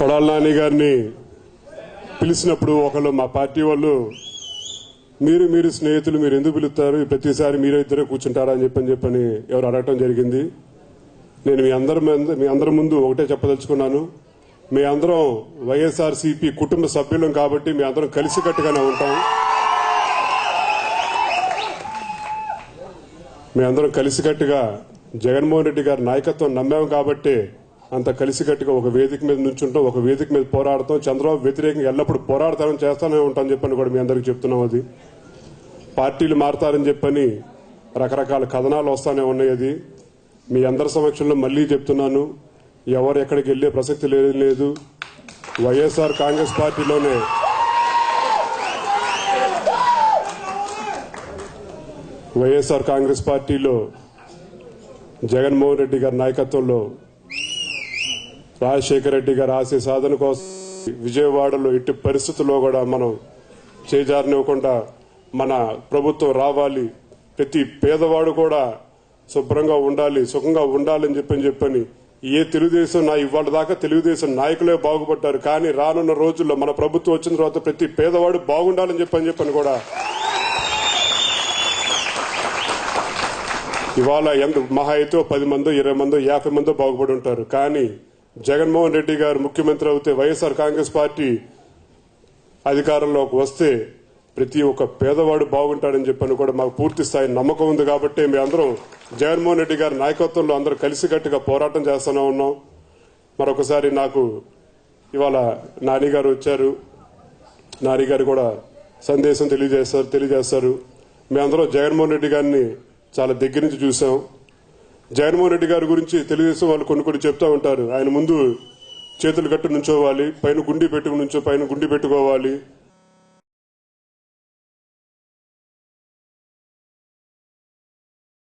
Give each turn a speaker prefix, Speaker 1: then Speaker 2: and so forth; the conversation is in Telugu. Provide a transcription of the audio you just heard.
Speaker 1: కొడాల నాని గారిని పిలిచినప్పుడు ఒకళ్ళు మా పార్టీ వాళ్ళు మీరు మీరు స్నేహితులు మీరు ఎందుకు పిలుస్తారు? ప్రతిసారి మీరే ఇద్దరే కూర్చుంటారా? అని చెప్పని చెప్పని ఎవరు అడగటం జరిగింది. నేను మీ అందరి మీ అందరి ముందు ఒకటే చెప్పదలుచుకున్నాను. మీ అందరం వైఎస్ఆర్ సిపి కుటుంబ సభ్యులం కాబట్టి మీ అందరం కలిసికట్టుగానే ఉంటాం. మీ అందరం కలిసికట్టుగా జగన్మోహన్ రెడ్డి గారి నాయకత్వం నమ్మాము కాబట్టి అంత కలిసికట్టుగా ఒక వేదిక మీద నుంచుంటాం ఒక వేదిక మీద పోరాడతాం. చంద్రబాబు వ్యతిరేకంగా ఎల్లప్పుడూ పోరాడతానని చేస్తానే ఉంటాం చెప్పని కూడా మీ అందరికి చెప్తున్నాం అది. పార్టీలు మారతారని చెప్పని రకరకాల కథనాలు వస్తానే ఉన్నాయి అది. మీ అందరి సమక్షంలో మళ్ళీ చెప్తున్నాను ఎవరు ఎక్కడికి వెళ్ళే ప్రసక్తి లేదు లేదు. వైఎస్ఆర్ కాంగ్రెస్ పార్టీలోనే వైఎస్ఆర్ కాంగ్రెస్ పార్టీలో జగన్మోహన్ రెడ్డి గారి నాయకత్వంలో రాజశేఖర రెడ్డి గారు ఆశయ సాధన కోసం విజయవాడలో ఇట్టి పరిస్థితుల్లో కూడా మనం చేజారనివ్వకుండా మన ప్రభుత్వం రావాలి. ప్రతి పేదవాడు కూడా శుభ్రంగా ఉండాలి సుఖంగా ఉండాలని చెప్పని చెప్పని ఏ తెలుగుదేశం నా ఇవాళ దాకా తెలుగుదేశం నాయకులే బాగుపడ్డారు. కానీ రానున్న రోజుల్లో మన ప్రభుత్వం వచ్చిన తర్వాత ప్రతి పేదవాడు బాగుండాలని చెప్పని చెప్పని కూడా ఇవాళ ఎంత మహా అయితే పది మందో ఇరవై మందో యాభై మందో బాగుపడి ఉంటారు. కానీ జగన్మోహన్ రెడ్డి గారు ముఖ్యమంత్రి అవుతే వైఎస్ఆర్ కాంగ్రెస్ పార్టీ అధికారంలోకి వస్తే ప్రతి ఒక్క పేదవాడు బాగుంటాడని చెప్పని కూడా మాకు పూర్తి స్థాయి నమ్మకం ఉంది కాబట్టి మేము అందరం జగన్మోహన్ రెడ్డి గారి నాయకత్వంలో అందరూ కలిసికట్టుగా పోరాటం చేస్తూనే ఉన్నాం. మరొకసారి నాకు ఇవాళ నానిగారు వచ్చారు. నానిగారు కూడా సందేశం తెలియజేస్తారు తెలియజేస్తారు మేమందరం జగన్మోహన్ రెడ్డి గారిని చాలా దగ్గర నుంచి చూసాం. జగన్మోహన్ రెడ్డి గారి గురించి తెలుగుదేశం వాళ్ళు కొన్ని కొన్ని చెప్తా ఉంటారు. ఆయన ముందు చేతులు కట్టు నుంచోవాలి పైన గుండి పెట్టుకుని నుంచో పైన గుండి పెట్టుకోవాలి.